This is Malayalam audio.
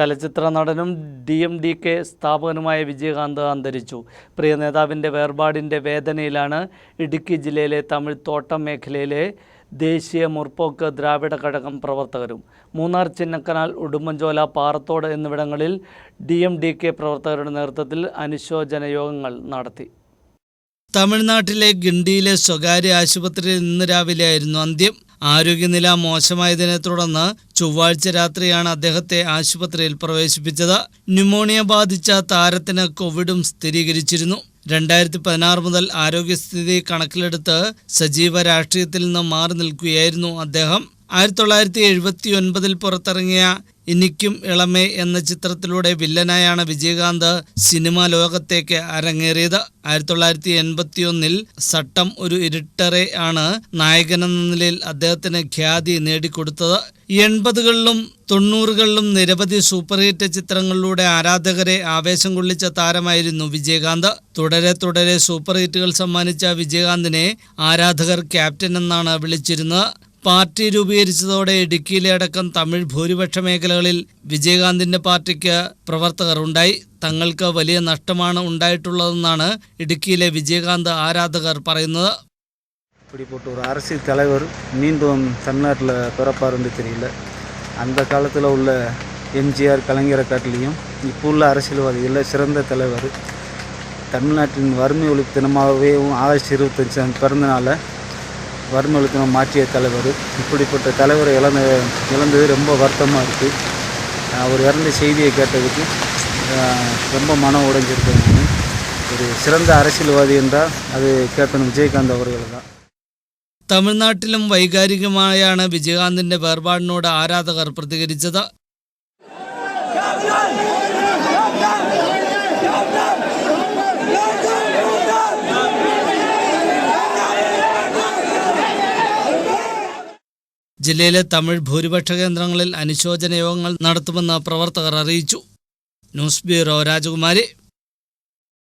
ചലച്ചിത്ര നടനും ഡി എം ഡി കെ സ്ഥാപകനുമായ വിജയകാന്ത് അന്തരിച്ചു. പ്രിയ നേതാവിന്റെ വേർപാടിന്റെ വേദനയിലാണ് ഇടുക്കി ജില്ലയിലെ തമിഴ് തോട്ടം മേഖലയിലെ ദേശീയ മുർപ്പോക്ക് ദ്രാവിഡ ഘടകം പ്രവർത്തകരും മൂന്നാർ ചിന്നക്കനാൽ ഉടുമ്പൻചോല പാറത്തോട് എന്നിവിടങ്ങളിൽ ഡി എം ഡി കെ പ്രവർത്തകരുടെ നേതൃത്വത്തിൽ അനുശോചന യോഗങ്ങൾ നടത്തി. തമിഴ്നാട്ടിലെ ഗിണ്ടിയിലെ സ്വകാര്യ ആശുപത്രിയിൽ ഇന്ന് രാവിലെയായിരുന്നു അന്ത്യം. ആരോഗ്യനില മോശമായതിനെ തുടർന്ന് ചൊവ്വാഴ്ച രാത്രിയാണ് അദ്ദേഹത്തെ ആശുപത്രിയിൽ പ്രവേശിപ്പിച്ചത്. ന്യൂമോണിയ ബാധിച്ച താരത്തിന് കോവിഡും സ്ഥിരീകരിച്ചിരുന്നു. രണ്ടായിരത്തി പതിനാറ് മുതൽ ആരോഗ്യസ്ഥിതി കണക്കിലെടുത്ത് സജീവ രാഷ്ട്രീയത്തിൽ നിന്ന് മാറി നിൽക്കുകയായിരുന്നു അദ്ദേഹം. ആയിരത്തി തൊള്ളായിരത്തി എഴുപത്തി ഒൻപതിൽ പുറത്തിറങ്ങിയ എനിക്കും ഇളമേ എന്ന ചിത്രത്തിലൂടെ വില്ലനായാണ് വിജയകാന്ത് സിനിമാ ലോകത്തേക്ക് അരങ്ങേറിയത്. ആയിരത്തി തൊള്ളായിരത്തി എൺപത്തി ഒന്നിൽ സട്ടം ഒരു ഇരുട്ടറെ ആണ് നായകനെന്ന നിലയിൽ അദ്ദേഹത്തിന് ഖ്യാതി നേടിക്കൊടുത്തത്. എൺപതുകളിലും തൊണ്ണൂറുകളിലും നിരവധി സൂപ്പർ ഹിറ്റ് ചിത്രങ്ങളിലൂടെ ആരാധകരെ ആവേശം കൊള്ളിച്ച താരമായിരുന്നു വിജയകാന്ത്. തുടരെ തുടരെ സൂപ്പർ ഹിറ്റുകൾ സമ്മാനിച്ച വിജയകാന്തിനെ ആരാധകർ ക്യാപ്റ്റൻ എന്നാണ് വിളിച്ചിരുന്നത്. പാർട്ടി രൂപീകരിച്ചതോടെ ഇടുക്കിയിലെ അടക്കം തമിഴ് ഭൂരിപക്ഷ മേഖലകളിൽ വിജയകാന്തിന്റെ പാർട്ടിക്ക് പ്രവർത്തകർ ഉണ്ടായി തങ്ങൾക്ക് വലിയ നഷ്ടമാണ് ഉണ്ടായിട്ടുള്ളതെന്നാണ് ഇടുക്കിയിലെ വിജയകാന്ത് ആരാധകർ പറയുന്നത് இப்படிப்பட்ட ஒரு அரசியல் தலைவர் மீண்டும் தமிழ்நாட்டில் பிறப்பாருன்னு தெரியல அந்த காலத்தில் உள்ள எம்ஜிஆர் கலைஞரை காட்டிலையும் இப்போ உள்ள அரசியல்வாதிகளில் சிறந்த தலைவர் தமிழ்நாட்டின் வறுமை ஒழிப்பு தினமாகவே ஆகஸ்ட் இருபத்தஞ்சு பிறந்தனால வறுமை ஒழிப்பு தினம் மாற்றிய தலைவர் இப்படிப்பட்ட தலைவரை இழந்த இழந்தது ரொம்ப வருத்தமாக இருக்குது அவர் இறந்த செய்தியை கேட்டதுக்கு ஆஹ், ரொம்ப மனம் உடைஞ்சிருக்கேன் நான் ஒரு சிறந்த அரசியல்வாதி என்றால் அது கேப்டன் விஜயகாந்த் அவர்கள் தான் തമിഴ്നാട്ടിലും വൈകാരികമായാണ് വിജയകാന്തിന്റെ വേർപാടിനോട് ആരാധകർ പ്രതികരിച്ചത് ജില്ലയിലെ തമിഴ് ഭൂരിപക്ഷ കേന്ദ്രങ്ങളിൽ അനുശോചന യോഗങ്ങൾ നടത്തുമെന്ന് പ്രവർത്തകർ അറിയിച്ചു. ന്യൂസ് ബ്യൂറോ രാജകുമാരി.